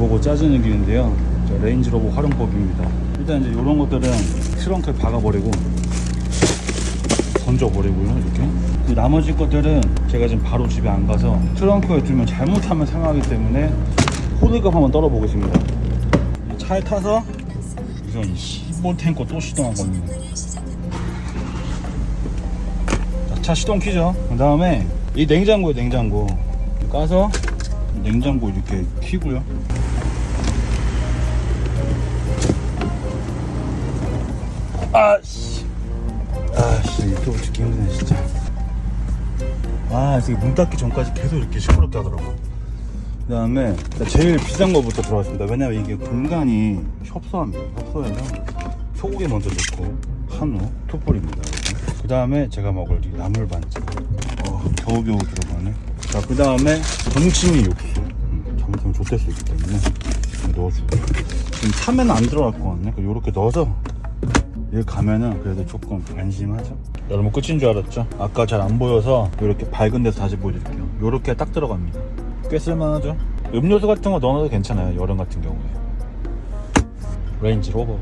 보고 길인데요. 자, 레인지로버 활용법입니다. 일단 이제 이런 것들은 트렁크에 박아버리고 던져버리고요 이렇게. 그 나머지 것들은 제가 지금 바로 집에 안 가서 트렁크에 두면 잘못하면 상하기 때문에 호들갑 한번 떨어보겠습니다. 차에 타서 이런 시볼 탱커 또 시동한 겁니다. 자, 차 시동 키죠? 그 다음에 이 냉장고에 냉장고. 까서 냉장고 이렇게 키고요 아씨. 아씨 유튜브 찍기 힘드네 진짜. 아 이게 문 닫기 전까지 계속 이렇게 시끄럽게 하더라고. 그 다음에 제일 비싼 거부터 들어왔습니다. 왜냐면 이게 공간이 협소합니다 협소해서 소고기 먼저 넣고 한우 투뿔입니다. 그 다음에 제가 먹을 이 나물 반찬. 어, 겨우겨우 들어가네. 자그 다음에 동치미 육수 음, 잘못하면 좆될 수 있기 때문에 넣어주고 지금 참외는 안 들어갈 것 같네. 이렇게 넣어서 여기 가면은 그래도 조금 안심하죠? 여러분 끝인 줄 알았죠? 아까 잘 안 보여서 이렇게 밝은 데서 다시 보여드릴게요. 이렇게 딱 들어갑니다. 꽤 쓸만하죠? 음료수 같은 거 넣어도 괜찮아요 여름 같은 경우에. 레인지 로버